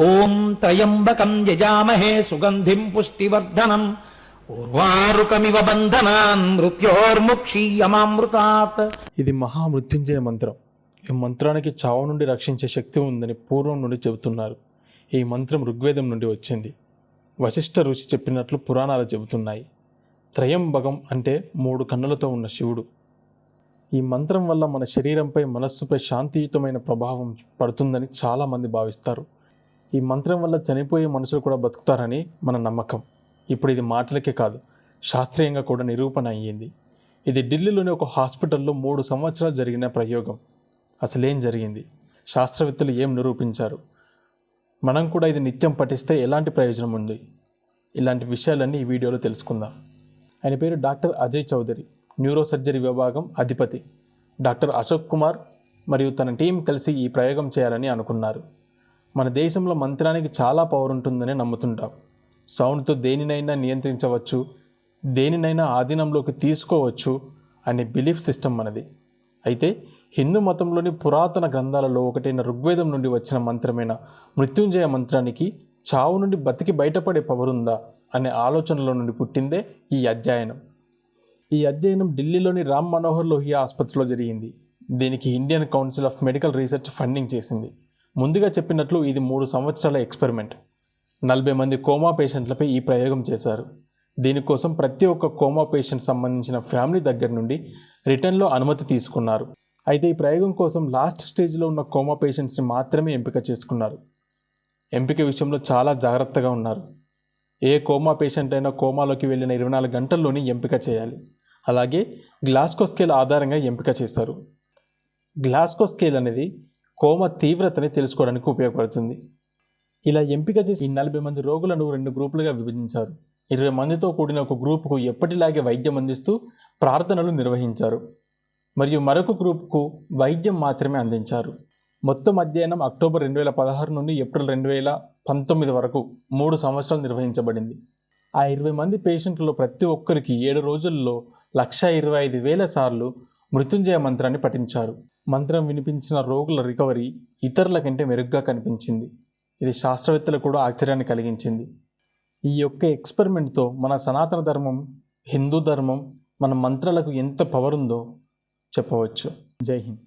ఓం త్రయంబకం యజామహే సుగంధిం పుష్టివర్ధనం. ఉర్వారుకమివ బంధనాన్ మృత్యోర్ముక్షీయమామృతాత్. ఇది మహామృత్యుంజయ మంత్రం. ఈ మంత్రానికి చావు నుండి రక్షించే శక్తి ఉందని పూర్వం నుండి చెబుతున్నారు. ఈ మంత్రం ఋగ్వేదం నుండి వచ్చింది. వశిష్ఠ ఋషి చెప్పినట్లు పురాణాలు చెబుతున్నాయి. త్రయంబగం అంటే మూడు కన్నులతో ఉన్న శివుడు. ఈ మంత్రం వల్ల మన శరీరంపై మనస్సుపై శాంతియుతమైన ప్రభావం పడుతుందని చాలామంది భావిస్తారు. ఈ మంత్రం వల్ల చనిపోయే మనుషులు కూడా బతుకుతారని మన నమ్మకం. ఇప్పుడు ఇది మాటలకే కాదు శాస్త్రీయంగా కూడా నిరూపణ అయ్యింది. ఇది ఢిల్లీలోని ఒక హాస్పిటల్లో మూడు సంవత్సరాలు జరిగిన ప్రయోగం. అసలేం జరిగింది? శాస్త్రవేత్తలు ఏం నిరూపించారు? మనం కూడా ఇది నిత్యం పఠిస్తే ఎలాంటి ప్రయోజనం ఉంది? ఇలాంటి విషయాలన్నీ ఈ వీడియోలో తెలుసుకుందాం. ఆయన పేరు doctor Ajay Chaudhary neuro surgery విభాగం అధిపతి. డాక్టర్ అశోక్ కుమార్ మరియు తన టీం కలిసి ఈ ప్రయోగం చేయాలని అనుకున్నారు. మన దేశంలో మంత్రానికి చాలా పవర్ ఉంటుందని నమ్ముతుంటాం. సౌండ్తో దేనినైనా నియంత్రించవచ్చు దేనినైనా ఆధీనంలోకి తీసుకోవచ్చు అనే బిలీఫ్ సిస్టమ్ మనది. అయితే హిందూ మతంలోని పురాతన గ్రంథాలలో ఒకటైన ఋగ్వేదం నుండి వచ్చిన మంత్రమైన మృత్యుంజయ మంత్రానికి చావు నుండి బతికి బయటపడే పవర్ ఉందా అనే ఆలోచనలో నుండి పుట్టిందే ఈ అధ్యయనం. ఈ అధ్యయనం ఢిల్లీలోని రామ్ మనోహర్ లోహియా ఆసుపత్రిలో జరిగింది. దీనికి Indian Council of Medical Research funding చేసింది. ముందుగా చెప్పినట్లు ఇది మూడు సంవత్సరాల ఎక్స్పెరిమెంట్. నలభై మంది కోమా పేషెంట్లపై ఈ ప్రయోగం చేశారు. దీనికోసం ప్రతి ఒక్క కోమా పేషెంట్ సంబంధించిన ఫ్యామిలీ దగ్గర నుండి రిటర్న్లో అనుమతి తీసుకున్నారు. అయితే ఈ ప్రయోగం కోసం లాస్ట్ స్టేజ్లో ఉన్న కోమా పేషెంట్స్ని మాత్రమే ఎంపిక చేసుకున్నారు. ఎంపిక విషయంలో చాలా జాగ్రత్తగా ఉన్నారు. ఏ కోమా పేషెంట్ అయినా కోమాలోకి వెళ్ళిన ఇరవై నాలుగు గంటల్లోనే ఎంపిక చేయాలి. అలాగే గ్లాస్కో స్కేల్ ఆధారంగా ఎంపిక చేశారు. గ్లాస్కో స్కేల్ అనేది కోమ తీవ్రతని తెలుసుకోవడానికి ఉపయోగపడుతుంది. ఇలా ఎంపిక చేసి ఈ నలభై మంది రోగులను రెండు గ్రూపులుగా విభజించారు. ఇరవై మందితో కూడిన ఒక గ్రూపుకు ఎప్పటిలాగే వైద్యం అందిస్తూ ప్రార్థనలు నిర్వహించారు. మరియు మరొక గ్రూపుకు వైద్యం మాత్రమే అందించారు. మొత్తం అధ్యయనం అక్టోబర్ రెండు వేల పదహారు నుండి ఏప్రిల్ రెండు వేల పంతొమ్మిది వరకు మూడు సంవత్సరాలు నిర్వహించబడింది. ఆ ఇరవై మంది పేషెంట్లలో ప్రతి ఒక్కరికి ఏడు రోజుల్లో లక్ష ఇరవై ఐదు వేల సార్లు మృత్యుంజయ మంత్రాన్ని పఠించారు. మంత్రం వినిపించిన రోగుల రికవరీ ఇతరుల కంటే మెరుగ్గా కనిపించింది. ఇది శాస్త్రవేత్తలు కూడా ఆశ్చర్యాన్ని కలిగించింది. ఈ యొక్క ఎక్స్పెరిమెంట్తో మన సనాతన ధర్మం హిందూ ధర్మం మన మంత్రాలకు ఎంత పవర్ ఉందో చెప్పవచ్చు. జై హింద్.